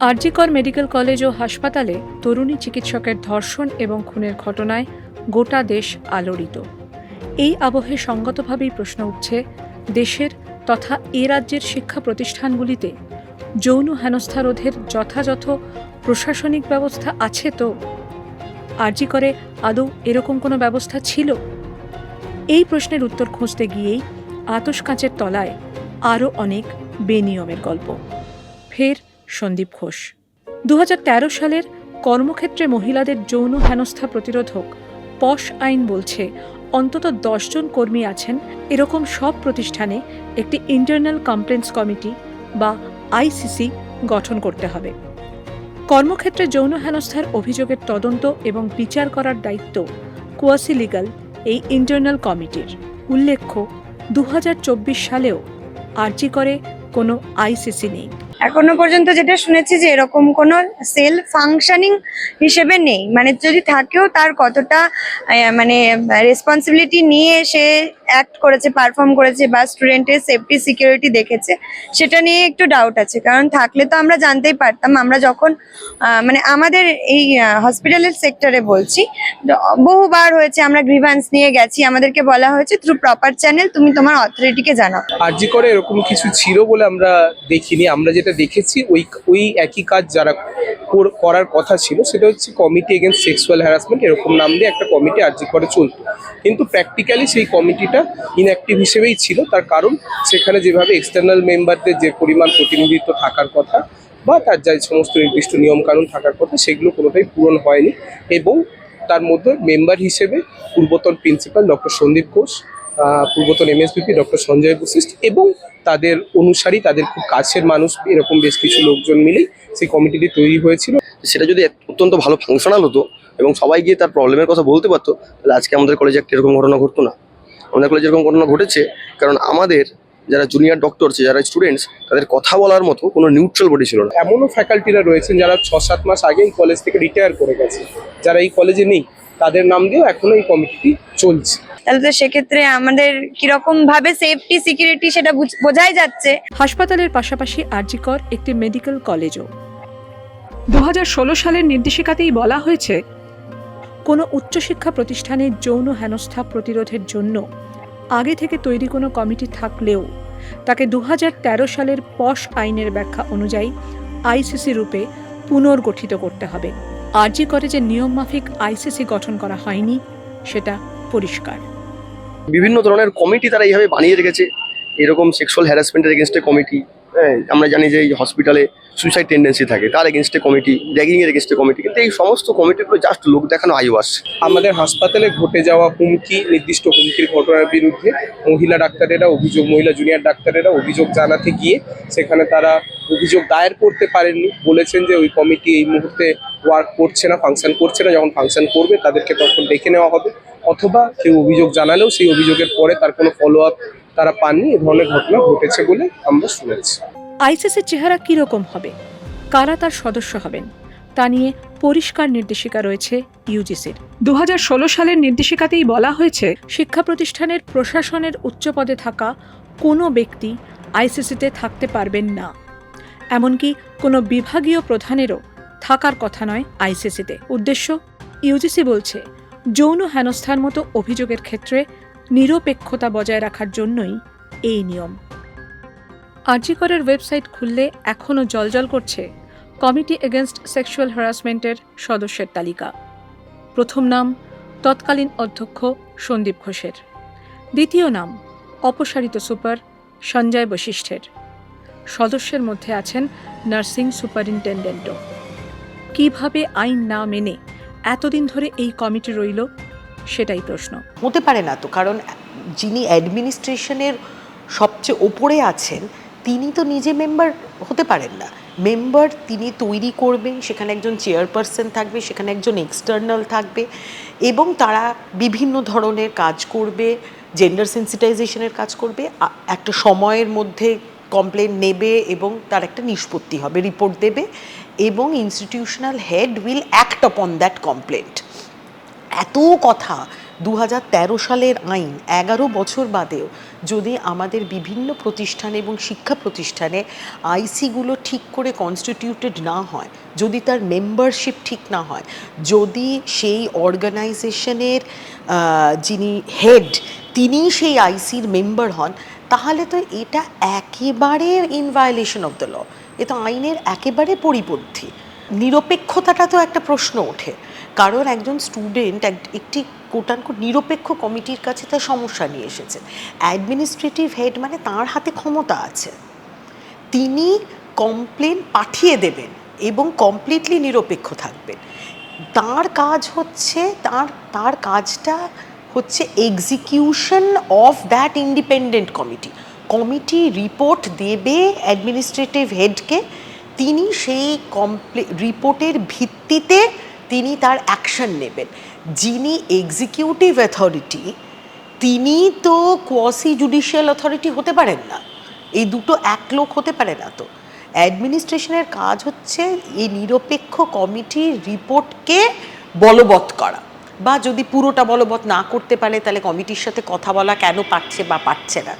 RG Kar medical college ও হাসপাতালে তরুণী চিকিৎসকের ধর্ষণ এবং খুনের ঘটনায় গোটা দেশ আলোড়িত। এই আবহে সঙ্গতভাবেই প্রশ্ন উঠছে দেশের তথা এ রাজ্যের শিক্ষা প্রতিষ্ঠানগুলিতে যৌন হেনস্থা রোধের যথাযথ প্রশাসনিক ব্যবস্থা আছে তো? আরজি করে আদৌ এরকম কোনো ব্যবস্থা ছিল? এই প্রশ্নের উত্তর খুঁজতে গিয়েই আতস কাঁচের তলায় আরও অনেক বেনিয়মের গল্প। ফের সন্দীপ ঘোষ। দু হাজার তেরো সালের কর্মক্ষেত্রে মহিলাদের যৌন হেনস্থা প্রতিরোধক পশ আইন বলছে, অন্তত দশজন কর্মী আছেন। এরকম সব প্রতিষ্ঠানে একটি ইন্টারনাল কমপ্লেন্টস কমিটি বা আইসিসি গঠন করতে হবে। কর্মক্ষেত্রে যৌন হেনস্থার অভিযোগের তদন্ত এবং বিচার করার দায়িত্ব কুয়াসি লিগাল, এই ইন্টারনাল কমিটির উল্লেখ্য দু হাজার চব্বিশ সালেও আর্জি করে কোনো আইসিসি নেই। এখনও পর্যন্ত যেটা শুনেছি যে এরকম কোনো সেল ফাংশনিং হিসেবে নেই। মানে যদি থাকেও তার কতটা মানে রেসপন্সিবিলিটি নিয়ে সে অ্যাক্ট করেছে পারফর্ম করেছে বা স্টুডেন্টের সেফটি সিকিউরিটি দেখেছে, সেটা নিয়ে একটু ডাউট আছে। কারণ থাকলে তো আমরা জানতেই পারতাম, আমরা যখন মানে আমাদের এই হসপিটালের সেক্টরে বলছি বহুবার হয়েছে, আমরা গ্রিভান্স নিয়ে গেছি, আমাদেরকে বলা হয়েছে থ্রু প্রপার চ্যানেল তুমি তোমার অথরিটিকে জানাও। আর আরজি করে এরকম কিছু ছিল বলে আমরা দেখিনি, আমরা যেটা দেখেছি, ওই ওই একই কাজ যারা করার কথা ছিল, সেটা হচ্ছে কমিটি এগেনস্ট সেক্সুয়াল হ্যারাসমেন্ট এরকম নাম দিয়ে একটা কমিটি আরজি করে চলতো। কিন্তু প্র্যাকটিক্যালি সেই কমিটিটা ইনঅ্যাক্টিভ হিসেবেই ছিল। তার কারণ সেখানে যেভাবে এক্সটার্নাল মেম্বারদের যে পরিমাণ প্রতিনিধিত্ব থাকার কথা বা তার যা সমস্ত নির্দিষ্ট নিয়মকানুন থাকার কথা, সেগুলো কোনোটাই পূরণ হয়নি এবং তার মধ্যে মেম্বার হিসেবে পূর্বতন প্রিন্সিপাল ডক্টর সন্দীপ ঘোষ পূর্বতন এমএসবিপি ডক্টর সঞ্জয় বশিষ্ঠ এবং তাদের অনুসারী, তাদের খুব কাছের মানুষ, এরকম বেশ কিছু লোকজন মিলেই সেই কমিটিটি তৈরি হয়েছিল। সেটা যদি অত্যন্ত ভালো ফাংশনাল হতো এবং সবাই গিয়ে তার প্রবলেমের কথা বলতে পারতো, তাহলে আজকে আমাদের কলেজে একটা এরকম ঘটনা ঘটতো না। আমাদের কলেজে এরকম ঘটনা ঘটেছে কারণ আমাদের যারা জুনিয়র ডক্টর যারা স্টুডেন্টস তাদের কথা বলার মতো কোনো নিউট্রাল বডি ছিল না। এমনও ফ্যাকাল্টিরা রয়েছেন যারা ছ সাত মাস আগে এই কলেজ থেকে রিটায়ার করে গেছে। যারা এই কলেজে নেই তাদের নাম দিয়েও এখনও এই কমিটিটি চলছে। তাহলে তো সেক্ষেত্রে আমাদের কীরকম ভাবে সেফটি সিকিউরিটি সেটা বুঝ- বোঝাই যাচ্ছে। হাসপাতালের পাশাপাশি আরজিকর একটি মেডিকেল কলেজও দু হাজার ষোলো সালের নির্দেশিকাতেই বলা হয়েছে কোনো উচ্চশিক্ষা প্রতিষ্ঠানে যৌন হেনস্থা প্রতিরোধের জন্য আগে থেকে তৈরি কোনো কমিটি থাকলেও তাকে দুহাজার তেরো সালের পশ আইনের ব্যাখ্যা অনুযায়ী আইসিসি রূপে পুনর্গঠিত করতে হবে। আরজি করে যে নিয়মমাফিক আইসিসি গঠন করা হয়নি, সেটা পরিষ্কার। বিভিন্ন ধরনের কমিটি তারা এইভাবে বানিয়ে রেখেছে। এরকম সেক্সুয়াল হ্যারাসমেন্টের এগেনস্টে কমিটি আমরা জানি যে এই হসপিটালে সুইসাইড টেন্ডেন্সি থাকে। তার এগেনস্টে কমিটি র্যাগিংয়ের এগেনস্টে কমিটি কিন্তু এই সমস্ত কমিটিগুলো জাস্ট লোক দেখানো আসছে। আমাদের হাসপাতালে ঘটে যাওয়া হুমকি, নির্দিষ্ট হুমকির ঘটনার বিরুদ্ধে মহিলা ডাক্তারেরা অভিযোগ, মহিলা জুনিয়র ডাক্তারেরা অভিযোগ জানাতে গিয়ে সেখানে তারা অভিযোগ দায়ের করতে পারেননি। বলেছেন যে ওই কমিটি এই মুহূর্তে ওয়ার্ক করছে না ফাংশন করছে না। যখন ফাংশন করবে, তাদেরকে তখন ডেকে নেওয়া হবে। অথবা কেউ অভিযোগ জানালেও সেই অভিযোগের পরে তার কোনো ফলো আপ তারা পাননি এ ধরনের ঘটনা ঘটেছে বলে আমরা শুনেছি। আইসিসির চেহারা কীরকম হবে? কারা তার সদস্য হবেন? তা নিয়ে পরিষ্কার নির্দেশিকা রয়েছে ইউজিসির। দু সালের নির্দেশিকাতেই বলা হয়েছে শিক্ষা প্রতিষ্ঠানের প্রশাসনের উচ্চপদে থাকা কোনো ব্যক্তি আইসিসিতে থাকতে পারবেন না। এমনকি কোনো বিভাগীয় প্রধানেরও থাকার কথা নয় আইসিসিতে। উদ্দেশ্য ইউজিসি বলছে যৌন হেনস্থার মতো অভিযোগের ক্ষেত্রে নিরপেক্ষতা বজায় রাখার জন্যই এই নিয়ম। আরজিকরের ওয়েবসাইট খুললে এখনও জলজল করছে কমিটি এগেনস্ট সেক্সুয়াল হ্যারাসমেন্টের সদস্যের তালিকা। প্রথম নাম, তৎকালীন অধ্যক্ষ সন্দীপ ঘোষের। দ্বিতীয় নাম, অপসারিত সুপার সঞ্জয় বশিষ্ঠের। সদস্যের মধ্যে আছেন নার্সিং সুপারিনটেন্ডেন্টও। কীভাবে আইন না মেনে এতদিন ধরে এই কমিটি রইল সেটাই প্রশ্ন। হতে পারে না তো, কারণ যিনি অ্যাডমিনিস্ট্রেশনের সবচেয়ে ওপরে আছেন, তিনি তো নিজে মেম্বার হতে পারেন না। মেম্বার তিনি তৈরি করবেন, সেখানে একজন চেয়ারপারসন থাকবে, সেখানে একজন এক্সটার্নাল থাকবে, এবং তারা বিভিন্ন ধরনের কাজ করবে, জেন্ডার সেন্সিটাইজেশনের কাজ করবে একটা সময়ের মধ্যে কমপ্লেন নেবে এবং তার একটা নিষ্পত্তি হবে, রিপোর্ট দেবে, এবং institutional head will act upon that complaint. এত কথা। দু হাজার তেরো সালের আইন এগারো বছর বাদেও যদি আমাদের বিভিন্ন প্রতিষ্ঠানে এবং শিক্ষা প্রতিষ্ঠানে আইসিগুলো ঠিক করে কনস্টিটিউটেড না হয়, যদি তার মেম্বারশিপ ঠিক না হয়, যদি সেই অর্গানাইজেশনের যিনি হেড তিনি সেই আইসির মেম্বার হন, তাহলে তো এটা একেবারে in violation of the law এ তো আইনের একেবারে পরিপন্থী। নিরপেক্ষতাটা তো একটা প্রশ্ন ওঠে। কারণ একজন স্টুডেন্ট একটি কোটানকোট নিরপেক্ষ কমিটির কাছে তার সমস্যা নিয়ে এসেছে। অ্যাডমিনিস্ট্রেটিভ হেড মানে তার হাতে ক্ষমতা আছে। তিনি কমপ্লেন পাঠিয়ে দেবেন এবং কমপ্লিটলি নিরপেক্ষ থাকবেন। তার কাজ হচ্ছে, তার তার কাজটা হচ্ছে execution of that independent committee committee report দেবে অ্যাডমিনিস্ট্রেটিভ হেডকে তিনি সেই কমপ্লে রিপোর্টের ভিত্তিতে তিনি তার অ্যাকশন নেবেন। যিনি এক্সিকিউটিভ অথরিটি তিনি তো কোয়াসি জুডিশিয়াল অথরিটি হতে পারেন না। এই দুটো এক লোক হতে পারে না তো। অ্যাডমিনিস্ট্রেশনের কাজ হচ্ছে এই নিরপেক্ষ কমিটির রিপোর্টকে বলবৎ করা। বা যদি পুরোটা বলবৎ না করতে পারে, তাহলে কমিটির সাথে কথা বলা কেন পারছে বা পারছে না?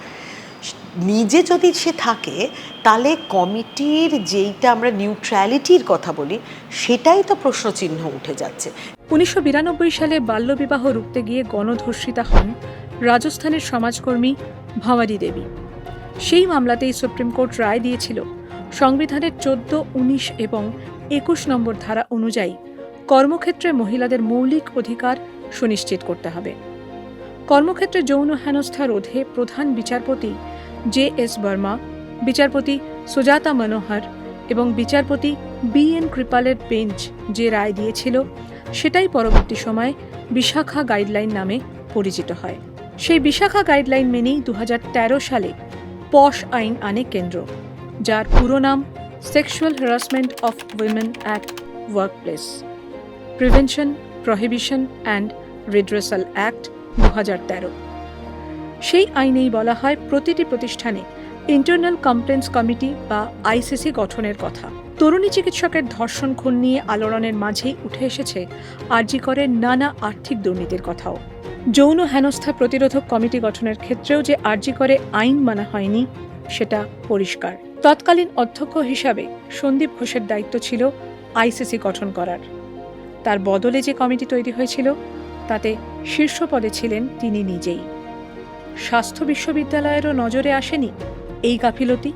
নিজে যদি সে থাকে, তাহলে কমিটির যেইটা আমরা নিউট্রালিটির কথা বলি, সেটাই তো প্রশ্নচিহ্ন উঠে যাচ্ছে। উনিশশো বিরানব্বই সালে বাল্যবিবাহ রুখতে গিয়ে গণধর্ষিতা হন রাজস্থানের সমাজকর্মী ভাওয়ারি দেবী। সেই মামলাতেই সুপ্রিম কোর্ট রায় দিয়েছিল, সংবিধানের চোদ্দ, উনিশ এবং একুশ নম্বর ধারা অনুযায়ী কর্মক্ষেত্রে মহিলাদের মৌলিক অধিকার সুনিশ্চিত করতে হবে। কর্মক্ষেত্রে যৌন হেনস্থা রোধে প্রধান বিচারপতি জে এস বর্মা, বিচারপতি সুজাতা মনোহর এবং বিচারপতি বি এন কৃপালের বেঞ্চ যে রায় দিয়েছিল, সেটাই পরবর্তী সময়ে বিশাখা গাইডলাইন নামে পরিচিত হয়। সেই বিশাখা গাইডলাইন মেনেই দু হাজার তেরো সালে পশ আইন আনে কেন্দ্র, যার পুরো নাম sexual harassment of women at workplace. Prevention, prohibition and redressal act দু হাজার তেরো। সেই আইনেই বলা হয় প্রতিটি প্রতিষ্ঠানে ইন্টারনাল কমপ্লেন্স কমিটি বা আইসিসি গঠনের কথা। তরুণী চিকিৎসকের ধর্ষণ খুন নিয়ে আলোড়নের মাঝেই উঠে এসেছে আরজি করে নানা আর্থিক দুর্নীতির কথাও। যৌন হেনস্থা প্রতিরোধক কমিটি গঠনের ক্ষেত্রেও যে আরজি করে আইন মানা হয়নি, সেটা পরিষ্কার। তৎকালীন অধ্যক্ষ হিসাবে সন্দীপ ঘোষের দায়িত্ব ছিল আইসিসি গঠন করার। তার বদলে যে কমিটি তৈরি হয়েছিল, তাতে শীর্ষ পদে ছিলেন তিনি নিজেই। স্বাস্থ্য বিশ্ববিদ্যালয়েরও নজরে আসেনি এই গাফিলতি।